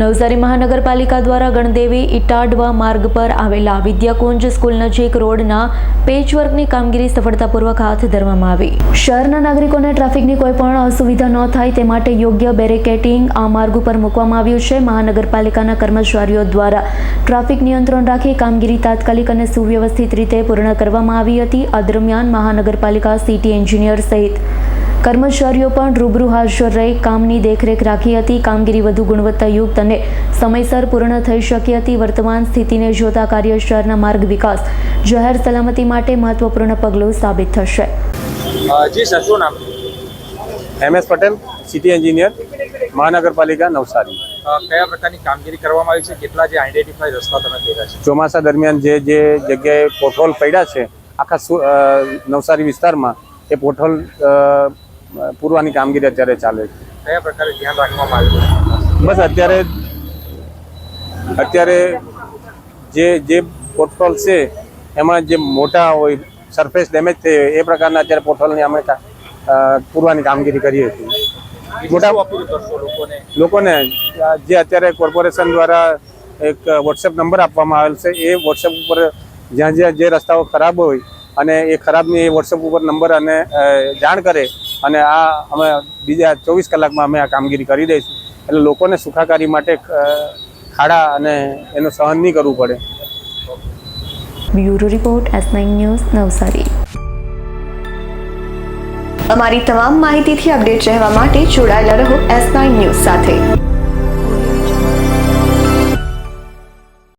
નવસારી મહાનગરપાલિકા દ્વારા ગણદેવી ઇટાડવા માર્ગ પર આવેલા વિદ્યાકુંજ સ્કૂલ નજીક રોડના પેચવર્કની કામગીરી સફળતાપૂર્વક હાથ ધરવામાં આવી. શહેરના નાગરિકોને ટ્રાફિકની કોઈ પણ અસુવિધા ન થાય તે માટે યોગ્ય બેરિકેટિંગ આ માર્ગ ઉપર મૂકવામાં આવ્યું છે. મહાનગરપાલિકાના કર્મચારીઓ દ્વારા ટ્રાફિક નિયંત્રણ રાખી કામગીરી તાત્કાલિક અને સુવ્યવસ્થિત રીતે પૂર્ણ કરવામાં આવી હતી. આ દરમિયાન મહાનગરપાલિકા સિટી એન્જિનિયર સહિત કર્મચારીઓ પણ રૂબરૂ હાજર રહી કામની દેખરેખ રાખી હતી. કામગીરી વધુ ગુણવત્તાયુક્ત અને સમયસર પૂર્ણ થઈ શકી હતી. વર્તમાન સ્થિતિને જોતા કાર્ય શહેરના માર્ગ વિકાસ જાહેર સલામતી માટે મહત્વપૂર્ણ પગલું સાબિત થશે. જી સર શું નામ? M S Patel city engineer મહાનગરપાલિકા નવસારી. કયા પ્રકારની કામગીરી કરવામાં આવી છે? કેટલા જે આઈડેન્ટિફાઈ રસ્તા તમે કર્યા છે? ચોમાસા દરમિયાન જે જે જગ્યાએ પોટહોલ પડ્યા છે આખા નવસારી વિસ્તારમાં એ પોટહોલ પૂરવાની કામગીરી અત્યારે ચાલે છે. કયા પ્રકારે ધ્યાન રાખવામાં આવ્યું બસ અત્યારે અત્યારે જે જે પોટહોલ છે એમાં જે મોટા હોય સરફેસ ડેમેજ થઈ હોય એ પ્રકારના અત્યારે પોટહોલની અમે પૂરવાની કામગીરી કરીએ છીએ. મોટા- લોકોને? જે અત્યારે કોર્પોરેશન દ્વારા એક વોટ્સએપ નંબર આપવામાં આવેલ છે એ વોટ્સએપ ઉપર જ્યાં જ્યાં જે રસ્તાઓ ખરાબ હોય અને એ ખરાબની એ વોટ્સએપ ઉપર નંબર અને જાણ કરે અને આ અમે બીજા ચોવીસ કલાકમાં અમે આ કામગીરી કરી દઈશું. એટલે લોકોને સુખાકારી માટે ખાડા અને એનું સહન નહીં કરવું પડે. Bureau report S nine news, Navsari. અમારી તમામ માહિતીથી અપડેટ રહેવા માટે જોડાયેલા રહો એસ નાઇન ન્યૂઝ સાથે.